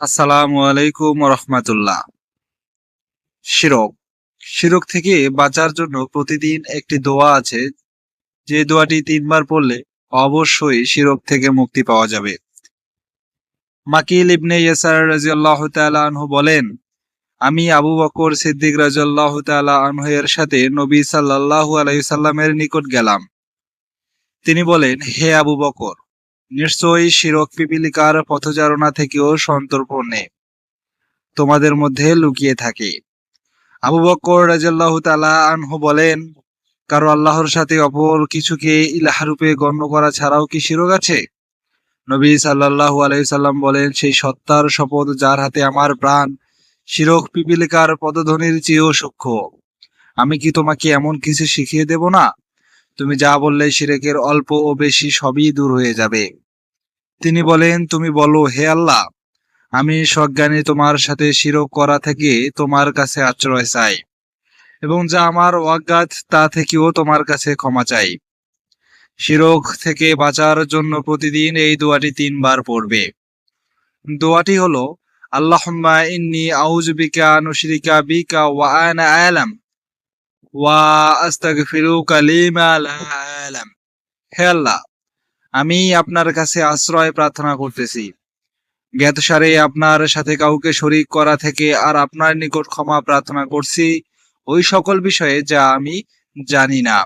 আসসালামু আলাইকুম রহমতুল্লাহ শিরক। শিরক থেকে বাঁচার জন্য প্রতিদিন একটি দোয়া আছে। যে দোয়াটি তিনবার পড়লে অবশ্যই শিরক থেকে মুক্তি পাওয়া যাবে। মাকিল ইবনে ইয়াসার রাজিয়াল্লাহ তাআলা আনহু বলেন, আমি আবু বকর সিদ্দিক রাজিয়াল্লাহ তাআলা আনহু এর সাথে নবী সাল্লাল্লাহু আলাইহি সাল্লামের নিকট গেলাম। তিনি বলেন, হে আবু বকর নিশ্চয়ই শিরক পিপিলিকার পথচারণা থেকেও সন্তর্পণে তোমাদের মধ্যে লুকিয়ে থাকে। আবু বকর রাজিয়াল্লাহ তাআলা আনহু বলেন, কারও আল্লাহর সাথে অপর কিছুকে ইলাহারূপে গণ্য করা ছাড়াও কি শিরক আছে? নবী সাল্লাল্লাহু আলাইহি সাল্লাম বলেন, সেই সত্তার শপথ যার হাতে আমার প্রাণ, শিরক পিপিলিকার পদধ্বনির চেয়েও সূক্ষ্ম। আমি কি তোমাকে এমন কিছু শিখিয়ে দেব না? তুমি যা বললে শিরেকের অল্প ও বেশি সবই দূর হয়ে যাবে। তিনি বলেন, তুমি বলো, হে আল্লাহ, আমি সজ্ঞানে তোমার সাথে শিরক করা থেকে তোমার কাছে আশ্রয় চাই এবং যা আমার অজ্ঞাত, তা থেকেও তোমার কাছে ক্ষমা চাই। শিরক থেকে বাঁচার জন্য প্রতিদিন এই দোয়াটি তিনবার পড়বে। দোয়াটি হলো, আল্লাহুম্মা ইন্নি আউযু বিকা নুশরিকা বিকা ওয়া আনা আলাম ওয়া আস্তাগফিরুকা লিমা লা আলাম। হে আল্লাহ আমি আপনার কাছে আশ্রয় প্রার্থনা করতেছি। জ্ঞাতসারে আপনার সাথে কাউকে শরিক করা থেকে আর আপনার নিকট ক্ষমা প্রার্থনা করছি। ওই সকল বিষয়ে যা আমি জানি না।